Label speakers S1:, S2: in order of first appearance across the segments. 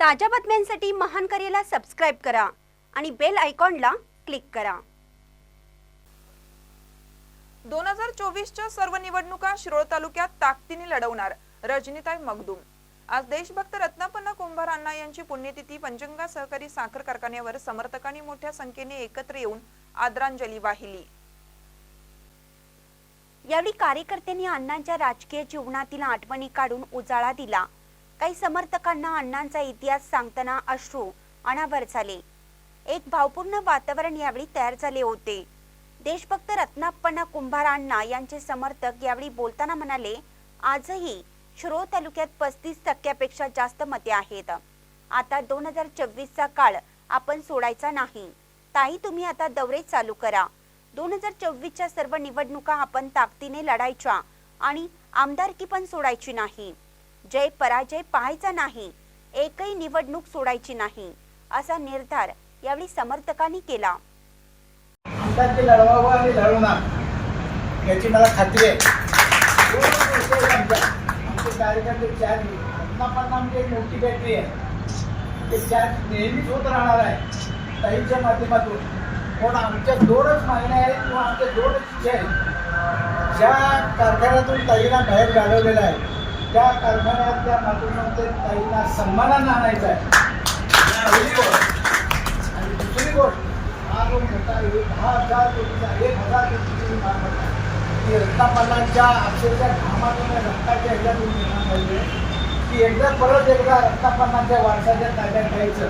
S1: ताज्या बातम्यांसाठी महान करेला सबस्क्राईब करा आणि बेल आयकॉनला क्लिक करा.
S2: दोन हजार चोवीसच्या सर्व निवडणुका शिरोळ तालुक्यात ताकदीने लढवणार रजनीताई मगदूम. आज देशभक्त रत्नापन्ना कुंभार अण्णा यांची पुण्यतिथी पंचगंगा सहकारी साखर कारखान्यावर समर्थकांनी मोठ्या संख्येने एकत्र येऊन आदरांजली वाहिली.
S1: यावेळी कार्यकर्त्यांनी अण्णांच्या राजकीय जीवनातील आठवणी काढून उजाळा दिला. काही समर्थकांना अण्णांचा इतिहास सांगताना अश्रू अनावर झाले. एक भावपूर्ण वातावरण यावेळी तयार झाले होते. देशभक्त रत्नाप्पना कुंभार अण्णा यांचे समर्थक यावेळी बोलताना म्हणाले आजही शिरोळ तालुक्यात पस्तीस टक्क्यापेक्षा जास्त मते आहेत. आता दोन हजार चोवीसचा काळ आपण सोडायचा नाही. ताई तुम्ही आता दौरे चालू करा. दोन हजार चोवीसच्या सर्व निवडणुका आपण ताकदीने लढायच्या आणि आमदारकी पण सोडायची नाही. जय पराजय पाहायचा नाही एकही निवडणूक सोडायची नाही असा निर्धार यावेळी समर्थकांनी केला.
S3: लढवावं आणि लढवणार याची मला खात्री आहे. आमचे कार्यकर्ते चार रत्नापन्ना म्हणजे एक मोठी बॅटरी आहे. ते चार नेहमीच होत राहणार आहे. ताईंच्या माध्यमातून. पण आमच्या दोनच मागण्या आहेत किंवा आमच्या दोनच इच्छा आहेत. ज्या कारखान्यातून ताईला बाहेर घालवलेलं आहे. त्या कारखान्यातल्या त्या काहींना सन्मानानं आणायचं आहे. आणि दुसरी गोष्ट हा जो मोठा एक दहा हजार कोटीचा एक हजार कोटीची मालमत्ता आहे, ती रत्नापल्लांच्या अक्षरशः घामातून रक्ताच्या ह्याच्यातून निर्माण झाली आहे की एकदा परत एकदा रत्नापल्लांच्या वारसाच्या ताब्यात घ्यायचं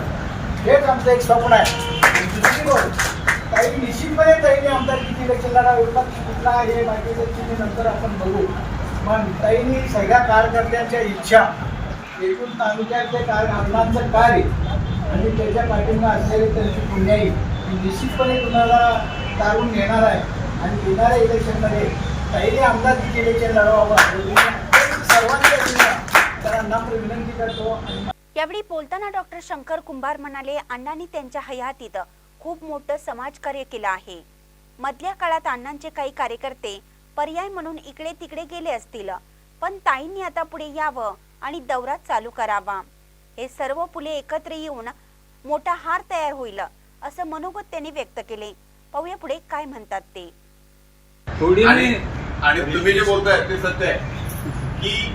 S3: हेच आमचं एक स्वप्न आहे. दुसरी गोष्ट काही निश्चितपणे ताईने आमदारकीची इलेक्शन लढावी पक्ष कुठला हे बाकीच्या नंतर आपण बघू. पण ताईने सगळ्या कार्यकर्त्यांच्या इच्छा एकूण तालुक्यातले कार्य कार्य आणि त्याच्या पाठिंबा असलेली त्यांची पुण्याई निश्चितपणे तुम्हाला तारून घेणार आहे आणि येणाऱ्या इलेक्शनमध्ये ताईने आमदारकीचे इलेक्शन लढावा सर्वांच्या त्यांना नम्र विनंती करतो
S1: यावेळी बोलताना डॉक्टर शंकर कुंभार म्हणाले अण्णांनी त्यांच्या हयातीत खूप मोठं समाजकार्य केलं आहे. मधल्या काळात अण्णांचे काही कार्यकर्ते पर्याय म्हणून इकडे तिकडे गेले असतील. पण ताईंनी आता पुढे यावं आणि दौरा चालू करावा. हे सर्व फुले एकत्र येऊन मोठा हार तयार होईल असं मनोगत त्यांनी व्यक्त केले. पाहूया पुढे काय म्हणतात ते.
S4: आणि तुम्ही जे बोलताय ते सत्य आहे. की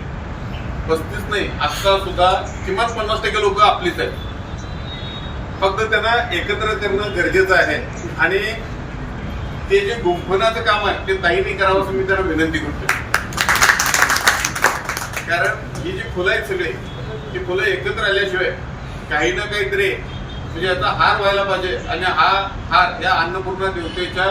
S4: पस्तीस नाही आता सुद्धा किमान पन्नास टक्के लोक आपलीच आहेत. फक्त त्यांना एकत्र करणं गरजेचं आहे. आणि ते जे गुंफनाचं काम आहे ते ताईने करावं असं मी त्यांना विनंती करतो. कारण ही जी फुलं आहेत सगळे ती फुलं एकत्र आल्याशिवाय काही ना काहीतरी म्हणजे याचा हार व्हायला पाहिजे आणि हा हार या अन्नपूर्णा देवतेच्या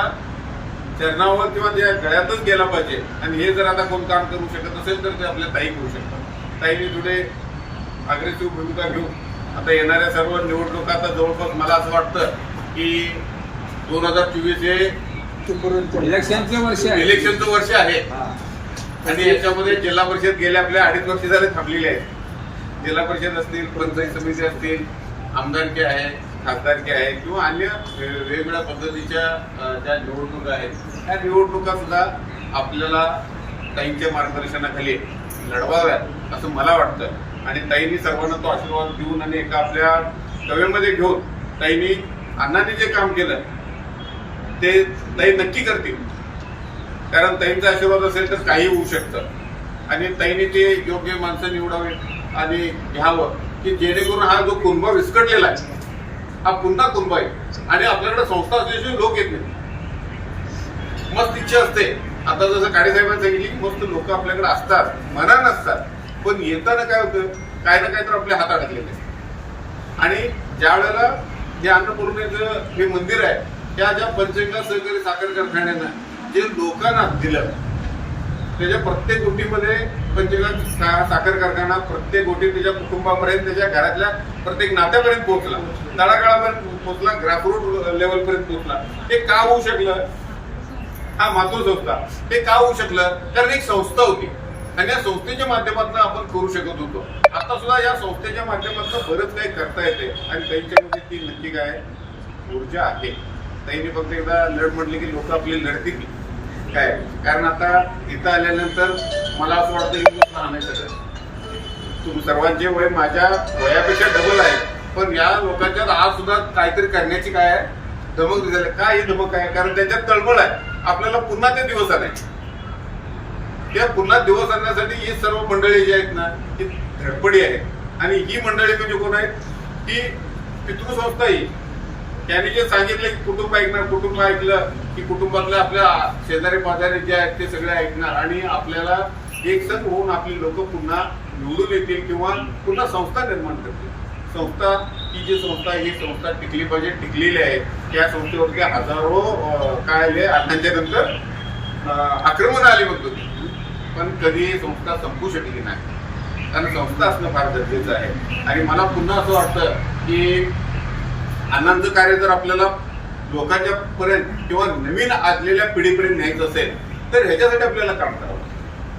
S4: चरणावर किंवा त्या गळ्यातच गेला पाहिजे. आणि हे जर आता कोण काम करू शकत असेल तर ते आपल्या ताई करू शकतात. ताईने थोडे अग्रेसिव्ह भूमिका घेऊन आता येणाऱ्या सर्व निवडणुका आता जवळपास मला असं वाटतं की दोन हजार चोवीस हे
S5: इलेक्शनचे वर्ष आहे.
S4: इलेक्शनचं वर्ष आहे.
S5: हा.
S4: आणि याच्यामध्ये जिल्हा परिषद गेले आपले अडीच वर्ष झाले थांबलेले आहेत जिल्हा परिषद असतील पंचायत समिती असतील आमदारकी आहे खासदारकी आहे किंवा अन्य वेगवेगळ्या पद्धतीच्या ज्या निवडणुका आहेत त्या निवडणुका सुद्धा आपल्याला ताईंच्या मार्गदर्शनाखाली लढवाव्यात असं मला वाटतं. आणि ताईंनी सर्वांना तो आशीर्वाद देऊन आणि एका आपल्या कवेमध्ये घेऊन ताईंनी अण्णांनी जे काम केलं ते ताई नक्की करतील. कारण ताईंचा आशीर्वाद असेल तर काही होऊ शकतं. आणि ताईने ते योग्य माणसं निवडावे आणि घ्यावं की जेणेकरून हा जो कुंभा विस्कटलेला आहे हा पुन्हा कुंभ आहे. आणि आपल्याकडे संस्था असल्याशिवाय लोक येत नाही मस्त इच्छा असते. आता जसं काळे साहेबांनी सांगितली की मस्त लोक आपल्याकडे असतात मना नसतात पण येताना काय होतं? काय ना काय तर आपल्या हातात अडकलेले आणि ज्या वेळेला जे अन्नपूर्णेचं हे मंदिर आहे त्या ज्या पंचगंगा सहकारी साखर कारखान्यांना जे लोकांना दिलं त्याच्या प्रत्येक गोष्टीमध्ये पंचगंगा साखर कारखाना प्रत्येक गोष्टी त्याच्या कुटुंबापर्यंत त्याच्या घरातल्या प्रत्येक नात्यापर्यंत पोहोचला. तळागाळापर्यंत पोहोचला ग्रासरूट लेवलपर्यंत पोहोचला. ते का होऊ शकलं? हा मातृ संस्था ते का होऊ शकलं? कारण एक संस्था होती. आणि या संस्थेच्या माध्यमातून आपण करू शकत होतो. आता सुद्धा या संस्थेच्या माध्यमातून बरंच काही करता येते आणि त्यांच्यामध्ये ती नक्की काय? ऊर्जा आहे. त्यांनी फक्त एकदा लढ म्हटली की लोक आपली लढतील. काय? कारण आता इथं आल्यानंतर मला असं वाटतं की आणायचं तुम सर्वांचे वय माझ्या वयापेक्षा डबल आहे पण या लोकांच्यात आज सुद्धा काहीतरी करण्याची काय आहे? धमक दिसली काय ही धमक आहे? कारण त्यांच्यात तळमळ आहे. आपल्याला पुन्हा ते दिवस आणायचे. त्या पुन्हा दिवस आणण्यासाठी ही सर्व मंडळी जी आहेत ना ही धडपडी आहे आणि ही मंडळी म्हणजे कोण आहेत? की पितृसंस्था ही त्यांनी जे सांगितलं की कुटुंब ऐकणार कुटुंब ऐकलं की कुटुंबातल्या आपल्या शेजारी पाजारी जे आहेत ते सगळे ऐकणार. आणि आपल्याला एक होऊन आपली लोक पुन्हा निवडून येतील किंवा पुन्हा संस्था निर्माण करतील. संस्था ही जी संस्था ही संस्था टिकली पाहिजे टिकलेली आहे. त्या संस्थेवरती हजारो काय आले अण्णांच्या नंतर आक्रमण आले म्हणतो पण कधी संस्था संपू शकली नाही. कारण संस्था असणं फार गरजेचं आहे. आणि मला पुन्हा असं वाटतं की अण्णांचं कार्य जर आपल्याला लोकांच्या पर्यंत किंवा नवीन आजलेल्या पिढीपर्यंत न्यायचं असेल तर ह्याच्यासाठी आपल्याला काम करावं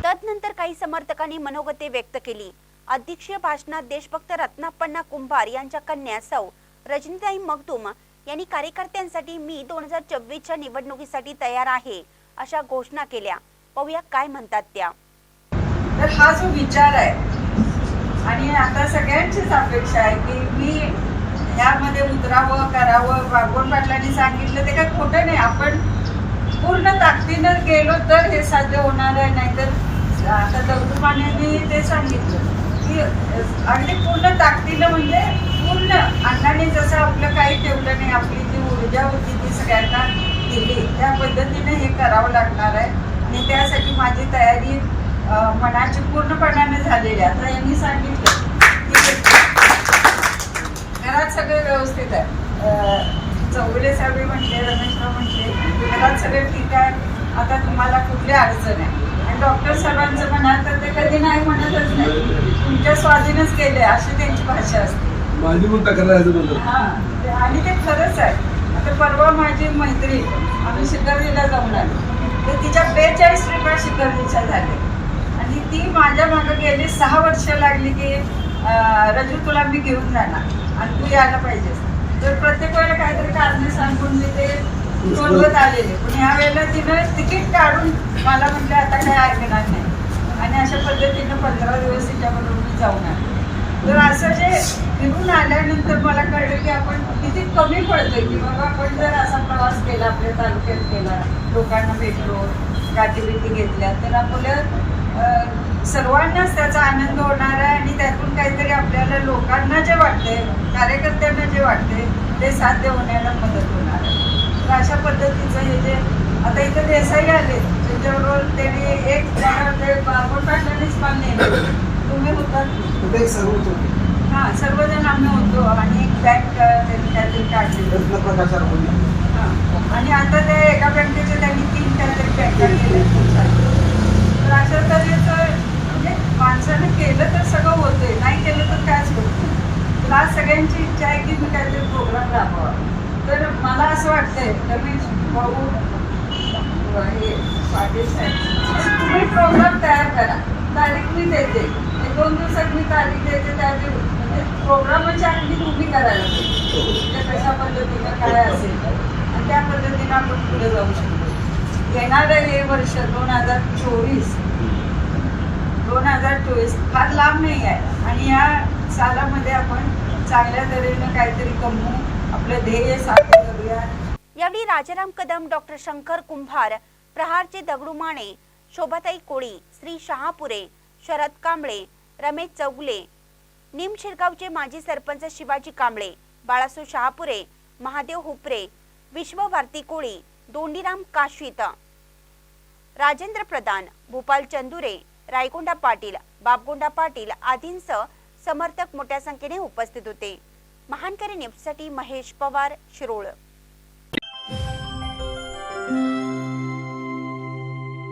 S1: तदनंतर काही समर्थकांनी मनोगते व्यक्त केली. अध्यक्षीय भाषणात देशभक्त रत्नाप्पण्णा कुंभार यांच्या कन्या सौ रजनीताई मगदूम यांनी कार्यकर्त्यांसाठी मी दोन हजार चोवीसच्या निवडणुकीसाठी तयार आहे अशा घोषणा केल्या. पाहूया काय म्हणतात त्या.
S6: तर हा जो विचार आहे आणि आता सगळ्यांचीच अपेक्षा आहे की मी यामध्ये उतरावं करावं वागवून पाटलांनी सांगितलं ते काय खोटं नाही. आपण पूर्ण ताकदीनं गेलो तर हे साध्य होणार आहे. नाहीतर आता दौदुमाने ते सांगितलं. की अगदी पूर्ण ताकदीनं म्हणजे पूर्ण अण्णाने जसं आपलं काही ठेवलं नाही आपली जी ऊर्जा होती ती सगळ्यांना दिली त्या पद्धतीने हे करावं लागणार आहे. आणि त्यासाठी माझी तयारी मनाची पूर्णपणाने झालेली आहे. आता यांनी सांगितलं साहेब म्हटले रमेशराव म्हटले घरात सगळं ठीक आहे आता तुम्हाला कुठली अडचण आहे? आणि डॉक्टर साहेबांचं म्हणाल तर ते कधी नाही म्हणतच नाही. तुमच्या स्वाधीनच केले अशी त्यांची भाषा असते.
S7: माझी पण तक्रार आहे
S6: हा आणि ते खरंच आहे. आता परवा माझी मैत्री आम्ही शिकर्डीला जाऊन आलो. तर तिच्या बेचाळीस ट्रिपा शिकर्डीच्या झाल्या आणि ती माझ्या मागं गेली सहा वर्ष लागली की रजू तुला मी घेऊन जाणार. आणि तू यायला पाहिजेस. तर प्रत्येक वेळेला काहीतरी कारणे सांगून मी ते सोडवत आलेले. पण ह्या वेळेला तिनं तिकीट काढून मला म्हटलं आता काय ऐकणार नाही. आणि अशा पद्धतीनं पंधरा दिवस तिच्याबरोबर मी जाऊन आले. तर असं जे फिरून आल्यानंतर मला कळलं की आपण किती कमी पडतोय की बाबा आपण जर असा प्रवास केला आपल्या तालुक्यात केला लोकांना भेटलो गाठीभेटी घेतल्या तर आपलं सर्वांनाच त्याचा आनंद होणार आहे आणि त्यातून काहीतरी आपल्याला लोकांना जे वाटते कार्यकर्त्यांना जे वाटते ते साध्य होण्याला मदत होणार आहे. तर अशा पद्धतीचं हे जे आता इथं देसाई आले त्याच्याबरोबर त्यांनी एक पाटलांनीच मान नेलं. तुम्ही होतात?
S7: सर्व
S6: हा सर्वजण आम्ही होतो आणि एक बँक त्यांनी काहीतरी काढली हा. आणि आता ते एका बँकेचे त्यांनी तीन काहीतरी बँका केल्या तर अशा म्हणजे माणसानं केलं तर सगळं होते नाही केलं तर कायच होत तुला आज सगळ्यांची इच्छा आहे की मी काहीतरी प्रोग्राम राबवा तर मला असं वाटतंय रमेश भाऊ हे पाटील साहेब तुम्ही प्रोग्राम तयार करा तारीख मी देते एक दोन दिवसात मी तारीख देते त्या दिव- म्हणजे प्रोग्रामाची आणखी तुम्ही करायला पाहिजे कशा पद्धतीनं काय असेल आणि त्या पद्धतीनं आपण पुढे जाऊ शकतो. येणारं हे वर्ष दोन हजार चोवीस. दोन हजार चोवीस फार लांब नाही आहे. आणि या सालामध्ये आपण चांगल्या तऱ्हेने काहीतरी कमवू. आपलं ध्येय साध्य करूया.
S1: यावेळी राजाराम कदम डॉक्टर शंकर कुंभार प्रहारचे दगडू माने शोभाताई कोळी श्री शहापुरे शरद कांबळे रमेश चौगुले निम शिरगावचे माजी सरपंच शिवाजी कांबळे बाळासू शहापुरे महादेव हुपरे विश्व भारती कोळी दोंडीराम काशीत राजेंद्र प्रधान भूपाल चंदुरे रायगोंडा पाटील बापगोंडा पाटील आदींसह समर्थक मोठ्या संख्येने उपस्थित होते. महानकरी न्यूजसाठी महेश पवार शिरोळ.